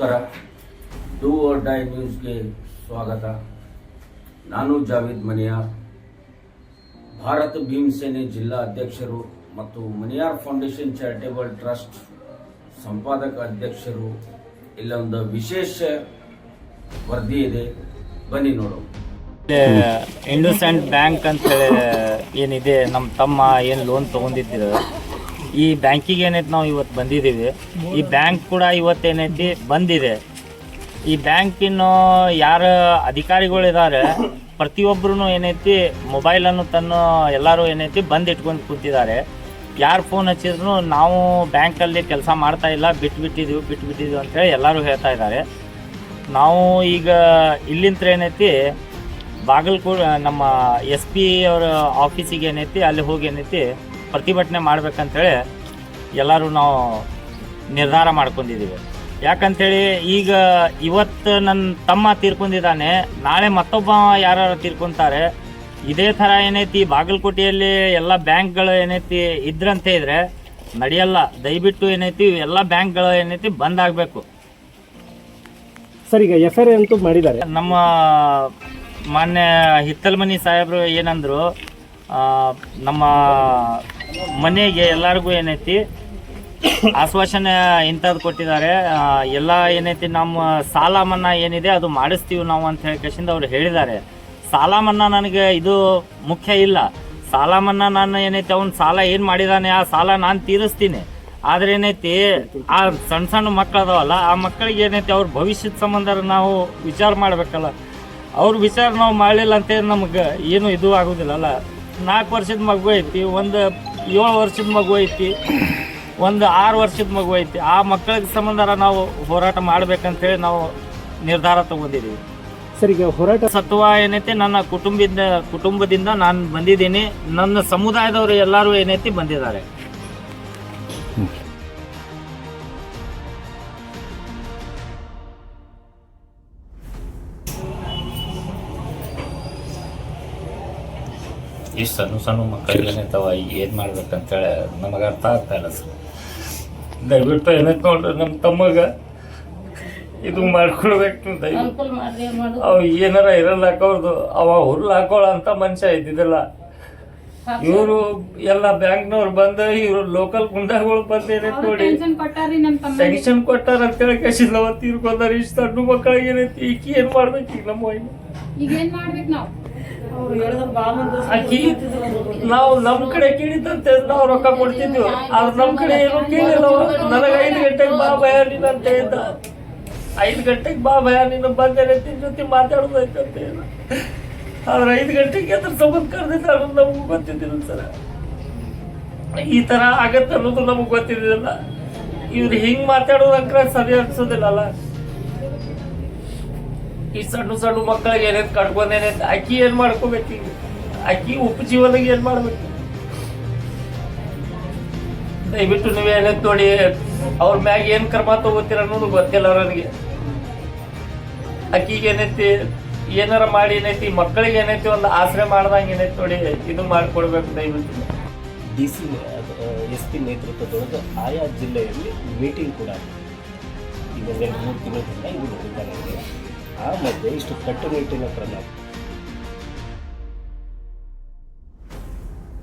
ನಮಸ್ಕಾರ. Do or die ನ್ಯೂಸ್ಗೆ ಸ್ವಾಗತ. ನಾನು ಜಾವೇದ್ ಮನಿಯಾರ್ ಭಾರತ ಭೀಮಸೇನೆ ಜಿಲ್ಲಾ ಅಧ್ಯಕ್ಷರು ಮತ್ತು ಮನಿಯಾರ್ ಫೌಂಡೇಶನ್ ಚಾರಿಟೇಬಲ್ ಟ್ರಸ್ಟ್ ಸಂಪಾದಕ ಅಧ್ಯಕ್ಷರು. ಇಲ್ಲೊಂದು ವಿಶೇಷ ವರದಿ ಇದೆ. ಬನ್ನಿ ನೋಡು ಇಂಡಸ್ ಬ್ಯಾಂಕ್ ಅಂತ ಹೇಳಿ ಏನಿದೆ? ನಮ್ಮ ತಮ್ಮ ಏನು ಲೋನ್ ತೊಗೊಂಡಿದ್ರು ಈ ಬ್ಯಾಂಕಿಗೆ ಏನೈತಿ ನಾವು ಇವತ್ತು ಬಂದಿದ್ದೀವಿ. ಈ ಬ್ಯಾಂಕ್ ಕೂಡ ಇವತ್ತೇನೈತಿ ಬಂದಿದೆ. ಈ ಬ್ಯಾಂಕಿನ ಯಾರ ಅಧಿಕಾರಿಗಳಿದ್ದಾರೆ ಪ್ರತಿಯೊಬ್ಬರೂ ಏನೈತಿ ಮೊಬೈಲನ್ನು ತನ್ನ ಎಲ್ಲರೂ ಏನೈತಿ ಬಂದು ಇಟ್ಕೊಂಡು ಕೂತಿದ್ದಾರೆ. ಯಾರು ಫೋನ್ ಹಚ್ಚಿದ್ರು ನಾವು ಬ್ಯಾಂಕಲ್ಲಿ ಕೆಲಸ ಮಾಡ್ತಾ ಇಲ್ಲ ಬಿಟ್ಬಿಟ್ಟಿದ್ದೀವಿ ಬಿಟ್ಬಿಟ್ಟಿದ್ದೀವಿ ಅಂತೇಳಿ ಎಲ್ಲರೂ ಹೇಳ್ತಾ ಇದ್ದಾರೆ. ನಾವು ಈಗ ಇಲ್ಲಿಂದ ಏನೈತಿ, ಬಾಗಲಕೋಟೆ, ನಮ್ಮ ಎಸ್ ಪಿ ಅವರ ಆಫೀಸಿಗೆ ಏನೈತಿ, ಅಲ್ಲಿ ಹೋಗಿ ಏನೈತಿ ಪ್ರತಿಭಟನೆ ಮಾಡ್ಬೇಕಂತೇಳಿ ಎಲ್ಲರೂ ನಾವು ನಿರ್ಧಾರ ಮಾಡ್ಕೊಂಡಿದ್ದೀವಿ. ಯಾಕಂತೇಳಿ ಈಗ ಇವತ್ತು ನನ್ನ ತಮ್ಮ ತೀರ್ಕೊಂಡಿದ್ದಾನೆ ನಾಳೆ ಮತ್ತೊಬ್ಬ ಯಾರು ತೀರ್ಕೊಂತಾರೆ. ಇದೇ ಥರ ಏನೈತಿ ಬಾಗಲಕೋಟೆಯಲ್ಲಿ ಎಲ್ಲ ಬ್ಯಾಂಕ್ಗಳು ಏನೈತಿ ಇದ್ರಂತ ಇದ್ರೆ ನಡೆಯಲ್ಲ. ದಯವಿಟ್ಟು ಏನೈತಿ ಎಲ್ಲ ಬ್ಯಾಂಕ್ಗಳು ಏನೈತಿ ಬಂದ್ ಆಗಬೇಕು. ಸರಿ ಈಗ ಎಫ್ ಐ ಆರ್ ಅಂತೂ ಮಾಡಿದ್ದಾರೆ. ನಮ್ಮ ಮಾನ್ಯ ಹಿತ್ತಲ್ಮನಿ ಸಾಹೇಬರು ಏನಂದ್ರು ನಮ್ಮ ಮನೆಗೆ ಎಲ್ಲರಿಗೂ ಏನೈತಿ? ಆಶ್ವಾಸನೆ ಇಂಥದ್ದು ಕೊಟ್ಟಿದ್ದಾರೆ. ಎಲ್ಲ ಏನೈತಿ, ನಮ್ಮ ಸಾಲ ಮನ್ನಾ ಏನಿದೆ ಅದು ಮಾಡಿಸ್ತೀವಿ ನಾವು ಅಂತ ಹೇಳಿ ಕಶಿಂದ ಅವ್ರು ಹೇಳಿದ್ದಾರೆ. ಸಾಲ ಮನ್ನಾ ನನಗೆ ಇದು ಮುಖ್ಯ ಇಲ್ಲ. ಸಾಲ ಮನ್ನಾ ನಾನು ಏನೈತಿ, ಅವ್ನ ಸಾಲ ಏನು ಮಾಡಿದಾನೆ, ಆ ಸಾಲ ನಾನು ತೀರಿಸ್ತೀನಿ. ಆದ್ರೆ ಏನೈತಿ, ಆ ಸಣ್ಣ ಸಣ್ಣ ಮಕ್ಕಳು ಅದಾವಲ್ಲ ಆ ಮಕ್ಕಳಿಗೆ ಏನೈತಿ, ಅವ್ರ ಭವಿಷ್ಯದ ಸಂಬಂಧ ನಾವು ವಿಚಾರ ಮಾಡಬೇಕಲ್ಲ. ಅವ್ರ ವಿಚಾರ ನಾವು ಮಾಡಲಿಲ್ಲ ಅಂತೇಳಿ ನಮ್ಗೆ ಏನು ಇದು ಆಗೋದಿಲ್ಲಲ್ಲ ನಾಲ್ಕು ವರ್ಷದ ಮಗು ಐತಿ, ಒಂದು ಏಳು ವರ್ಷದ ಮಗು ಐತಿ. ಒಂದು ಆರು ವರ್ಷದ ಮಗು ಐತಿ. ಆ ಮಕ್ಕಳಿಗೆ ಸಂಬಂಧ ನಾವು ಹೋರಾಟ ಮಾಡ್ಬೇಕಂತೇಳಿ ನಾವು ನಿರ್ಧಾರ ತಗೊಂಡಿದ್ದೀವಿ. ಸರ್ ಈಗ ಹೋರಾಟ ಸತ್ವ ಏನೈತಿ? ನನ್ನ ಕುಟುಂಬದಿಂದ ಕುಟುಂಬದಿಂದ ನಾನು ಬಂದಿದ್ದೀನಿ. ನನ್ನ ಸಮುದಾಯದವರು ಎಲ್ಲರೂ ಏನೈತಿ? ಬಂದಿದ್ದಾರೆ. ಈ ಸಣ್ಣ ಸಣ್ಣ ಮಕ್ಕಳಿಗೆ ಏನೈತವ ಏನು ಮಾಡ್ಬೇಕಂತೇಳಿ ನಮಗೆ ಅರ್ಥ ಆಗ್ತಾ ಇಲ್ಲ ಸರ್. ದಯವಿಟ್ಟು ಏನೈತೆ ನೋಡ್ರಿ ನಮ್ಮ ತಮ್ಮಗ. ಇದು ಮಾಡ್ಕೊಳ್ಬೇಕು ದಯವಿಟ್ಟು. ಅವ್ ಏನಾರ ಇರಲ್ಲ ಹಾಕೋರ್ದು ಅವ ಹುಲ್ಲು ಹಾಕೋಳ ಅಂತ ಮನುಷ್ಯ ಇದ್ದಿದ್ದಿಲ್ಲ. ಇವರು ಎಲ್ಲ ಬ್ಯಾಂಕ್ನವ್ರು ಬಂದ ಇವರು ಲೋಕಲ್ ಗುಂಡಾಗಳು ಬಂದು ಏನೈತಿ ನೋಡಿ. ಟೆನ್ಷನ್ ಕೊಟ್ಟಾರ ಅಂತ ಅಂತೇಳಿ ಕಸಿಲ್ಲ ತೀರ್ಕೊಂಡಾರ ಇಷ್ಟು ಸಣ್ಣ ಮಕ್ಕಳಿಗೆ ಏನೈತಿ ಈಕಿ ಏನ್ ಮಾಡ್ಬೇಕು ಈಗ ನಮ್ಮ ಈಗ ಏನ್ ಮಾಡ್ಬೇಕು ನಾವ್? ಆಕಿ ನಾವು ನಮ್ ಕಡೆ ಕೇಳಿದಂತೆ ನಾವು ರೊಕ್ಕ ಕೊಡ್ತಿದ್ವಿ. ಆದ್ರೆ ನಮ್ ಕಡೆ ಏನು ಕೇಳಿಲ್ಲ ನನಗೆ ಐದು ಗಂಟೆಗೆ ಬಾ ಭಯ ನೀನು ಅಂತ ಹೇಳಿದ್ದ ಐದು ಗಂಟೆಗೆ ಬಾ ಭಯ ನೀನು ಬಂದೇನೆ ನಿನ್ ಜೊತೆ ಮಾತಾಡೋದೈತೆ ಅಂತ ಹೇಳಿದ. ಆದ್ರೆ ಐದು ಗಂಟೆಗೆ ಅದ್ರ ಸಂಬಂಧ ಕರೆದಿದ್ದ ಅನ್ನೋದು ನಮಗೂ ಗೊತ್ತಿದ್ದಿಲ್ಲ ಸರ. ಈ ತರ ಆಗತ್ತೆ ಅನ್ನೋದು ನಮಗೆ ಗೊತ್ತಿದ್ದಿಲ್ಲ. ಇವ್ರು ಹಿಂಗ್ ಮಾತಾಡೋದಂಕ್ರೆ ಸರಿ ಅನ್ಸೋದಿಲ್ಲಲ್ಲ ಈ ಸಣ್ಣ ಸಣ್ಣ ಮಕ್ಕಳಿಗೆ ಏನೇನು ಕಟ್ಕೊಂಡೇನೆ ಅಕ್ಕಿ ಏನು ಮಾಡ್ಕೋಬೇಕು ಅಕ್ಕಿ ಉಪಜೀವನಿಗೆ ಏನ್ ಮಾಡ್ಬೇಕು? ದಯವಿಟ್ಟು ನೀವು ಏನೈತೆ ನೋಡಿ, ಅವ್ರ ಮ್ಯಾಗ ಏನ್ ಕ್ರಮ ತಗೋತೀರ ಅನ್ನೋದು ಗೊತ್ತಿಲ್ಲ ನನಗೆ. ಅಕ್ಕಿಗೆ ಏನೈತಿ, ಏನಾರ ಮಾಡಿ ಏನೈತಿ, ಮಕ್ಕಳಿಗೆ ಏನೈತಿ ಒಂದು ಆಸರೆ ಮಾಡ್ದಂಗೆ ಏನೈತಿ ನೋಡಿ, ಇದು ಮಾಡಿಕೊಡ್ಬೇಕು ದಯವಿಟ್ಟು. ಡಿ ಸಿ ಎಸ್ ಪಿ ನೇತೃತ್ವದೊಳಗೆ ಆಯಾ ಜಿಲ್ಲೆಯಲ್ಲಿ ಮೀಟಿಂಗ್ ಕೂಡ. ಈಗ ಮೂರು ತಿಂಗಳಿಂದ ಇದೆ. ಆ ಮಧ್ಯೆ ಇಷ್ಟು ಕಟ್ಟುನಿಟ್ಟಿನ ಕ್ರಮ